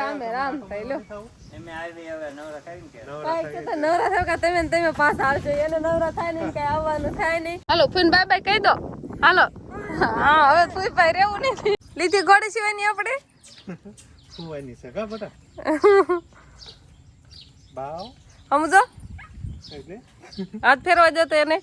રામે રામ થઈ લો. એમે આવી હવે નવરા કરીને કે? કાંઈ કે તો નવરા થાવ કે તમે તમે પાછા આવશો એને નવરા થાય નહીં કઈ આવવાનું થાય નહીં. હાલો ફૂન બાય બાય કહી દો. હાલો. હા હવે ફૂઈ ભાઈ રહેવું નહીં લીધી ઘોડી સિવાયની આપણે? સુવાની છે કા બેટા બાવ. સમજો હાથ ફેરવા જતો એને.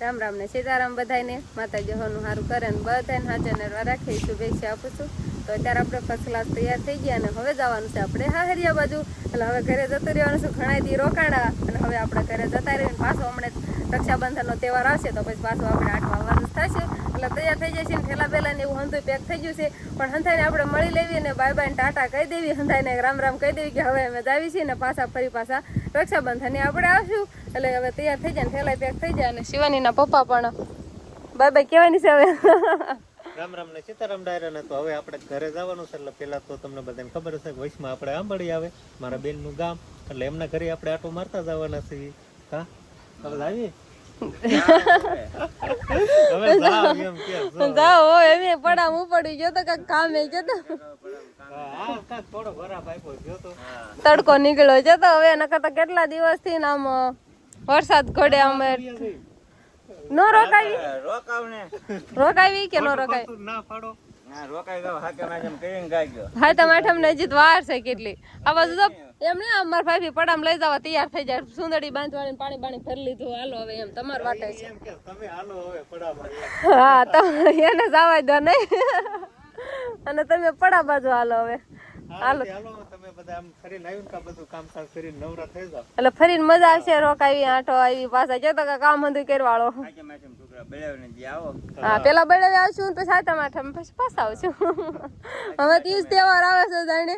રામ રામ ને સીતારામ બધાને માતાજી હોનું સારું કરે ને બધાને હાજર રાખી. શુભેચ્છા આપું છું. તો અત્યારે આપણે ફર્સ્ટ ક્લાસ તૈયાર થઈ ગયા અને હવે જવાનું છે આપણે હાહરિયા બાજુ. એટલે હવે ઘરે જતું રહેવાનું છે ઘણા દી રોકાણા. અને હવે આપણે ઘરે જતા રહીને પાછો હમણાં રક્ષાબંધનનો તહેવાર આવશે તો પછી પાછો આપણે આઠમા વર્ષ થશે. એટલે તૈયાર થઈ જશે ને એવું હંધું પેક થઈ ગયું છે. પણ હંધાઈને આપણે મળી લેવી અને બાય બાય ટાટા કહી દેવી, હંધાઈને રામ રામ કહી દેવી કે હવે અમે જાવી છીએ ને પાછા ફરી પાછા રક્ષાબંધને આપણે આવશું. એટલે હવે તૈયાર થઈ જાય ને થેલા પેક થઈ જાય અને શિવાનીના પપ્પા પણ બાય બાય કહેવાની છે હવે. રામ રામ ને સીતારામ ડાયરા તો હવે આપણે ઘરે જવાનું છે. પેલા તો તમને બધાને ખબર હશે કે વૈશમાં આંબળી આવે, મારા બેનનું ગામ. એટલે એમના ઘરે આપણે આટો મારતા જવાના છીએ. હા. જાઓ હો એમ પડામ ઉપડી ગયો તો કાંઈક કામ ગયો તો. તડકો નીકળ્યો છે તો હવે નકર તો કેટલા દિવસથી થી આમ વરસાદ ઘડે અમે નો રોકાવી રોકાવને. રોકાવી કે નો રોકાવી ના પાડો હા તો આઠમ ને વાર છે કેટલી? આ બાજુ તો એમ ને અમાર ભાભી પડામ લઈ જવા તૈયાર થઈ જાય. સુંદરી બાંધવાની પાણી પાણી ભરી લીધું. હાલો હવે એમ તમાર વાટે છે. તમે હા તો એને જવા દો નહીં. અને તમે પડા બાજુ હાલો હવે. હાલો. તમે બધા આમ ફરીને આવ્યું કા બધું કામકાજ કરીને નવરા થઈ જાવ એટલે ફરીને મજા આવશે રોકાવી આંટો આવી પાછા જતો કે કામ હતું કરવાળો. હા પેલા બળાવી આવશું પછી સાતમ આઠમ પછી પાછા આવશું. હવે ત્રીસ તહેવાર આવે છે જાણે.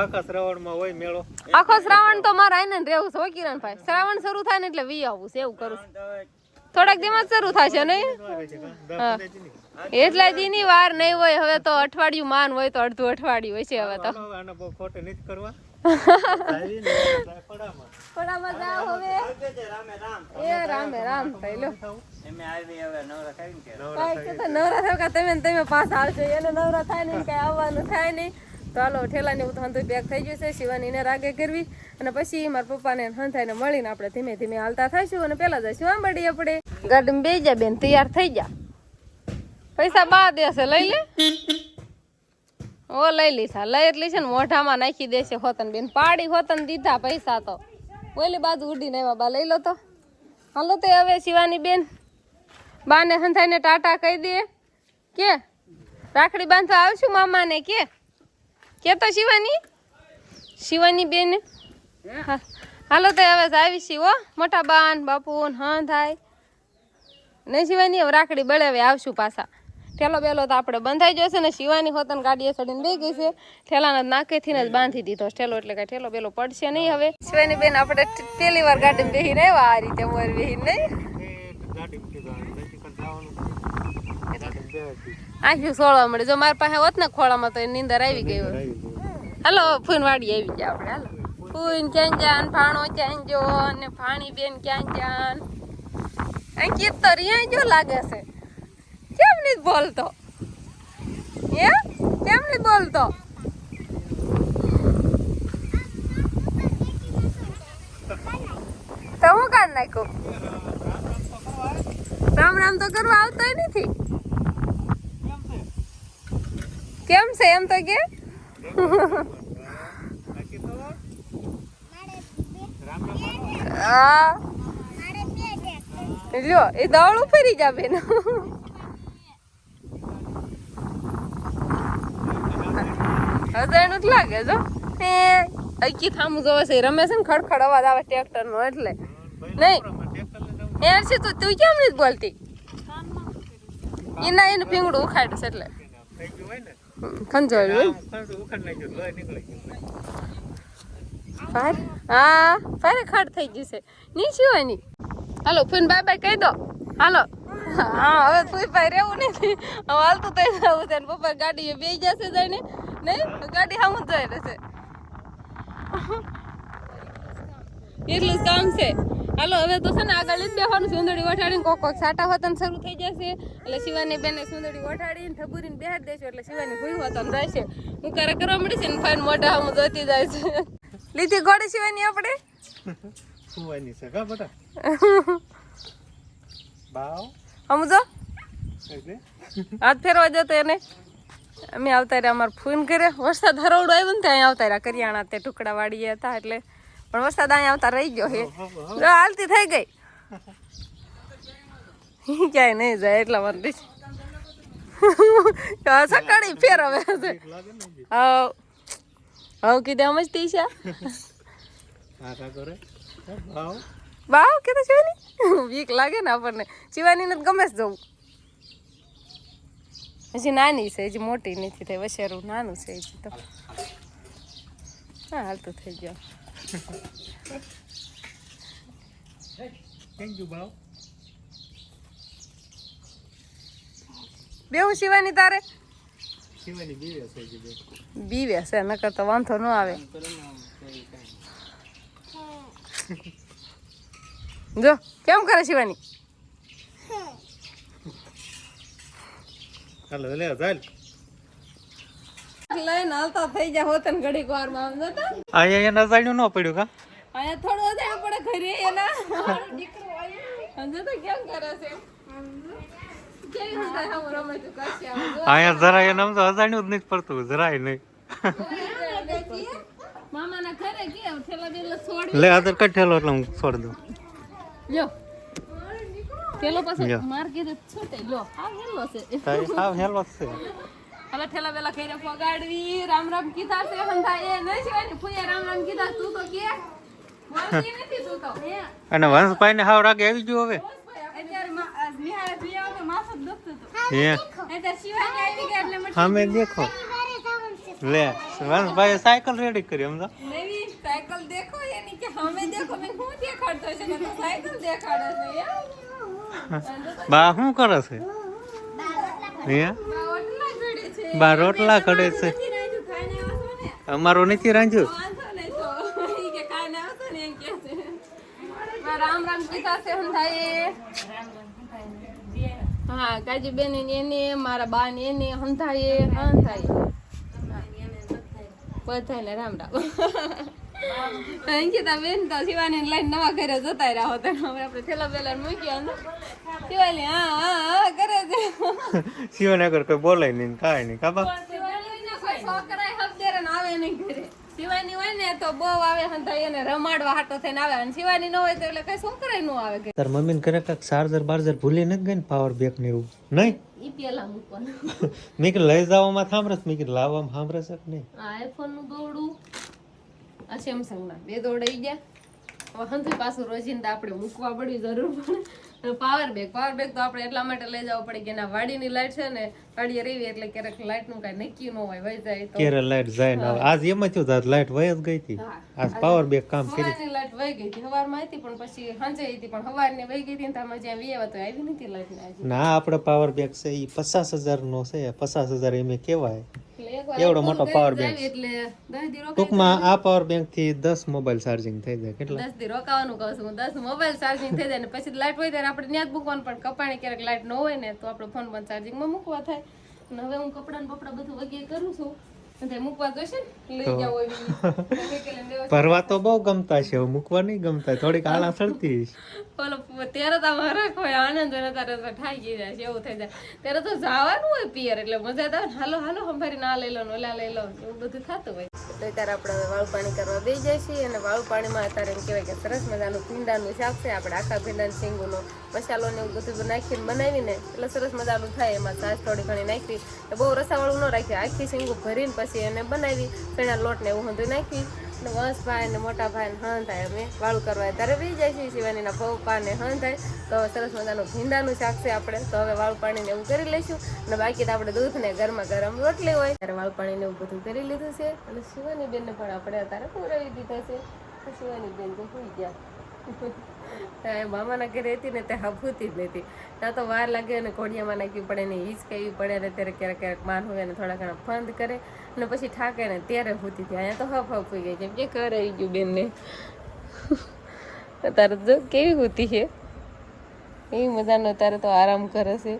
આખા શ્રાવણમાં હોય મેળો. આખો શ્રાવણ તો મારા આઈને રહેવું છે કિરણભાઈ? શ્રાવણ શરૂ થાય ને એટલે વી આવું છે એવું કરું થોડાક દિવસ શરૂ થશે નહીં. એટલા દીની વાર નહીં હોય હવે તો અઠવાડિયું માન હોય તો અડધું અઠવાડિયું હોય છે હવે તો. ખોટે નથી કરવા. પડામાં. હવે. આવજે રામ એ રામે રામ થઈ એમે આવી હવે નવરા કરીને કે? કાંઈ કે તો નવરા થાવ કે તમે ને તમે પાછા આવશો એને નવરા થાય નહીં કઈ આવવાનું થાય નહીં. તો હાલો ઠેલા ને બધું હંધું પેક થઈ ગયું છે શિવાનીને રાગે કરવી. અને પછી મારા પપ્પાને હંથાઈને મળીને આપણે ધીમે ધીમે હાલતા થઈશું અને પેલા જઈશું આંબડી આપણે. ગાડીમાં બે જા બેન તૈયાર થઈ જા. પૈસા બા દેશે લઈ લે. ઓ, લઈ લીધા, લઈ એટલી છે ને મોઢામાં નાખી દેશે હોતન બેન. પાડી હોતન દીધા પૈસા તો. ઓલી બાજુ ઉડીને બાબા લઈ લો તો. હાલો તો હવે શિવાની બેન. બાને સંધાઈને ટાટા કહી દે. કે, રાખડી બાંધવા આવશું મામાને, કે. કે તો શિવાની? શિવાની બેન. હાલો તો હવે આવી છી હો. મોટા બાન બાપુ હા થાય નહીં શિવાની, હવે રાખડી બળાવે આવશું પાછા. ઠેલો બેલો તો આપણે બંધાઈ જશે ને શિવાની હોતન ગાડીએ ચડીને લઈ ગઈ છે. ઠેલાના નાકેથી જ બાંધી દીધો ઠેલો એટલે કાંઈ ઠેલો બેલો પડશે નહીં હવે. શિવાની બેન આપણે પહેલી વાર ગાડીમાં બેસીને આવ્યા. આ રીતે મોર બેસી. આખી સોળવા મળે. જો મારી પાસે હોત ને ખોળામાં તો નીંદર આવી ગઈ હોય હાલો ફૂન વાડી આવી ગયા આપણે. હાલો. ફૂન ક્યાં જાન, ભાણો ક્યાં જો અને ભાણી બેન ક્યાં જાન? અંકિત તો રિયા જો લાગે છે. કેમ નહીં બોલતો? હે? કેમ બોલતો? તો હું કાઢ નાખ્યું રામ રામ તો કરવા આવતો નથી. કેમ છે એમ તો કે. હા. લ્યો, એ દોડું ફરી જા બેન. હજારનું જ લાગે જો હે અકી થામું જોવે છે. રમે છે ને ખડખડ અવાજ આવે ટ્રેક્ટર નો એટલે. નહીં. એ છે તું તું કેમ નથી બોલતી? એના એનું પીંગડું ઉખાડ્યું છે એટલે. ખંજોયું હોય ખંજોળ્યું આમ ખડું નીકળી ગયું. છે. હા ભારે થઈ જશે ની. હાલો, ફૂન બાય બાય કહી દો. હાલો. હા, હવે ફૂઈ ભાઈ રહેવું નથી. હવે હાલતું તો જવું છે પપ્પા ગાડી બે જશે જઈને. નહીં? ગાડી સામું જઈ રહેશે. એટલું જ કામ છે. હાલો હવે તો છે ને આગળ જ બેસવાનું સુંદરી વઠાડીને કોક કોક સાટા હોતન શરૂ થઈ જશે. એટલે શિવાની બેને સુંદરી વઠાડીને ઠબુરીને બેહાડી દેશું. એટલે શિવાની ભૂઈ હોતન રહેશે. હું કરે કરવા મળી છે ને ફાઈન મોઢા હું જોતી જાય છે. લીધી ઘોડી શિવાની આપણે? સુવાની છે કા બટા? બાવ. સમજો હાથ ફેરવા જતો એને. અમે આવતા રહ્યા અમારા ફોન કરે વરસાદ હરોડો આવ્યો ને ત્યાં આવતા રહ્યા. કરિયાણા તે ટુકડા વાળીએ હતા એટલે. પણ વરસાદ અહીંયા આવતા રહી ગયો હે હાલતી થઈ ગઈ. ક્યાંય નહીં જાય એટલા માટે. સકાળી ફેર હવે હાવ. જી. હવ કીધે છે વાવ કા કરે હે, બાવ બાવ કીધું શિવાની? બીક લાગે ને આપણને. શિવાની ને ગમે જ જવું. હજી નાની છે હજી મોટી નથી થઈ વસેરું નાનું છે હજી તો. હા હાલતું થઈ ગયો. બેવું શિવાની તારે? શિવાની બીવે છે જી બે. બીવે છે નકર તો વાંધો ન આવે. જો કેમ કરે શિવાની? હાલો લે ચાલ લઈને હાલતા થઈ જા હોતન ઘડીક વારમાં આમ જતા. અહીંયા એના જાણ્યું ન પડ્યું કા? અહીંયા થોડું વધારે પડે ઘરે એના. મારો દીકરો સમજો તો કેમ કરે છે. અહીંયા જરાય તો જ નથી પડતું જરાય નહીં. મામાના ઘરે કે થેલા બેલા છોડી લે આધાર કાર્ડ ઠેલો એટલે હું છોડી દઉં. થેલો પાછો લ્યો. માર કીધે છોટે લ્યો આ હેલો છે. સાવ હેલો છે. હવે ઠેલા બેલા ઘરે પગાડવી રામ રામ કીધા છે હંધાય એ નહીં છે ફૂયા રામ રામ કીધા તું તો કે બોલતી નથી તું તો. અને વંશભાઈ ને હાવ રાગે આવી ગયો હવે. અત્યારે મા- નિહાળે પી આવો તો માથું જ દુખતું હતું. હે. અત્યારે શિવાની આવી ગયા એટલે મને સામે દેખો. લે વંશભાઈ સાયકલ રેડી કરી સમજો. નવી સાયકલ દેખો એની કે અમે દેખો મેં હું દેખાડતો છે ને તો સાયકલ દેખાડે છે બા, શું કરે છે? બા, રોટલા કરે છે. અમારો નથી રાંધ્યું? રામ હા કાજી એને મારા બા ને એને હંધાએ હંધાએ બધાને રામ રામ. અંકિતા બેન તો શિવાની લઈને નવા ઘરે જતા રહ્યા હોતા હવે આપણે થેલા બેલા મૂક્યા ને. શિવાની હા હા હા કરે છે. શિવને આગળ કોઈ બોલાય નહીં કાંઈ નહીં કાબા હફદેરે ને આવે નહીં ઘરે. શિવાની હોય ને તો બહુ આવે હંધાઈ એને રમાડવા હાટો થઈને આવે. અને શિવાની ન હોય તો એટલે કઈ છોકરાય ન આવે ઘરે. તાર મમ્મીને ઘરે કાંઈક ચાર્જર બાર્જર ભૂલી નથી ગઈ ને પાવર બેક ને એવું? નહીં? ઈ પેલા મૂકવાનું. મેં લઈ જવામાં સાંભળે મેં લાવવામાં સાંભળે છે કે નહીં? આઈફોનનું દોરડું. આ સેમસંગ ના બે દોડાઈ ગયા. હવે હંધુય પાછું રોજીને આપણે મૂકવા પડ્યું જરૂર પડે. પાવર બેગ પાવર બેગ તો આપણે એટલા માટે લઈ જવું પડે કે એના વાડીની લાઈટ છે ને વાડીએ રહી એટલે ક્યારેક લાઈટનું કઈ નક્કી ન હોય વહી જાય તો. ક્યારે જાય ને આજ એમ જ થયું લાઈટ વહી જ ગઈ હતી. આજ પાવર બેક કામ કરી. સવારની લાઈટ વહી ગઈ હતી સવારમાં હતી પણ પછી સાંજે હતી પણ સવારની વહી ગઈ હતી ને તમે જ્યાં વી આવ્યા તો આવી નથી લાઈટ ને આજે. ના આપણે પાવર બેક છે એ પચાસ હજાર નો છે પચાસ હજાર એમ કહેવાય. એવડો મોટો પાવર રોકાઈ ટૂંકમાં આ પાવર બેંકથી દસ મોબાઈલ ચાર્જિંગ થઈ જાય કેટલા? દસ રોકાવાનું કહું છું દસ મોબાઈલ ચાર્જિંગ થઈ જાય ને પછી લાઈટ હોય ત્યારે આપણે ત્યાં જ મૂકવાનું પણ કપાણી ક્યારેક લાઈટ ન હોય ને તો આપડે ફોન બંધ ચાર્જિંગમાં મૂકવા થાય. અને હવે હું કપડાં બપડા બધું વગેરે કરું છું. અને ભરવા તો બહુ ગમતા છે મૂકવા નહીં ગમતા થોડીક આળા સડતી ત્યારે તો હરખ હોય આનંદ હોય ને તો ગઈ જાય છે એવું થઈ જાય. ત્યારે તો જવાનું હોય પિયર એટલે મજા આવે હાલો હાલો સંભારી ના લઈ લો ઓલા લઈ લો એવું બધું થતું હોય. એટલે ત્યારે આપણે વાળું પાણી કરવા બે જાય છીએ અને વાળું પાણીમાં અત્યારે એમ કહેવાય કે સરસ મજાનું ભીંડાનું શાક છે. આપણે આખા ભીંડાનું શીંગુનો મસાલો ને એવું બધું નાખીને બનાવીને એટલે સરસ મજાનું થાય. એમાં સાસ થોડી ઘણી નાખી બહુ રસાવાળું ન રાખી. આખી શીંગું ભરીને પછી એને બનાવી, ચણા લોટને એવું બધું નાખી અને વંશભાઈ ને મોટા ભાઈ ને હન થાય અમે વાળું કરવા ત્યારે બી જાય છે શિવાનીના પપ્પા ને હન થાય તો સરસ મજાનું ભીંડાનું શાક છે આપણે. તો હવે વાળું પાણી ને એવું કરી લઈશું. અને બાકી તો આપણે દૂધ ને ગરમા ગરમ રોટલી હોય. ત્યારે વાળું પાણી ને એવું બધું કરી લીધું છે. અને શિવાની બેન ને પણ આપણે અત્યારે પૂરાવી દીધા છે. શિવાની બેન તો ભૂલી ગયા. મામાના ઘરે હતી ને તે હભૂતી જ નથી ત્યાં તો વાર લાગે અને ઘોડિયામાં નાખવી પડે ને હિંચકાવી પડે. ને ત્યારે ક્યારેક ક્યારેક માન હોય અને થોડા ઘણા ફંદ કરે. અને પછી ઠાકે ને ત્યારે હૂતી હતી અહીંયા તો હફ હફ ગઈ. કેમ કે ઘર આવી ગયું બેનને. તારે તો કેવી હોતી છે. એવી મજાનો તારે તો આરામ કરે છે.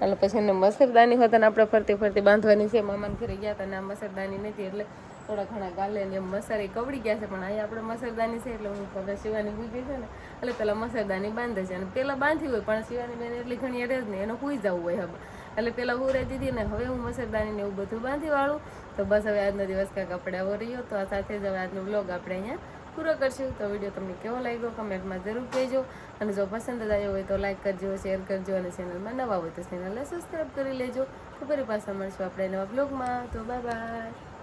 એટલે પછી એને મસરદાની હોતા ને આપણે ફરતી ફરતી બાંધવાની છે. મામાને ઘરે ગયા હતા ને આ મસરદાની નથી, એટલે થોડા ઘણા ગાલે ને એમ મસારી કવડી ગયા છે. પણ અહીંયા આપણે મસરદાની છે, એટલે હું હવે શિવાની ભૂગી છે ને, એટલે પેલા મસરદાની બાંધે છે. અને પેલા બાંધી હોય, પણ શિવાની બેન એટલી ઘણી અરે જ નહીં. એનું હુઈ જવું હોય હવે એટલે પેલા હું રહેતી હતી ને હવે હું મસરદાની ને એવું બધું બાંધી વાળું. તો બસ હવે આજનો દિવસ કાંઈક આપણે આવો રહ્યો. તો આ સાથે જ હવે આજનો બ્લોગ આપણે અહીંયા પૂરો કરશું. તો વીડિયો તમને કેવો લાગ્યો કમેન્ટમાં જરૂર કહેજો. અને જો પસંદ આવ્યો હોય તો લાઈક કરજો શેર કરજો અને ચેનલમાં નવા હોય તો ચેનલને સબસ્ક્રાઈબ કરી લેજો. તો ફરી પાછા મળશું આપણે નવા બ્લોગમાં તો બાય બાય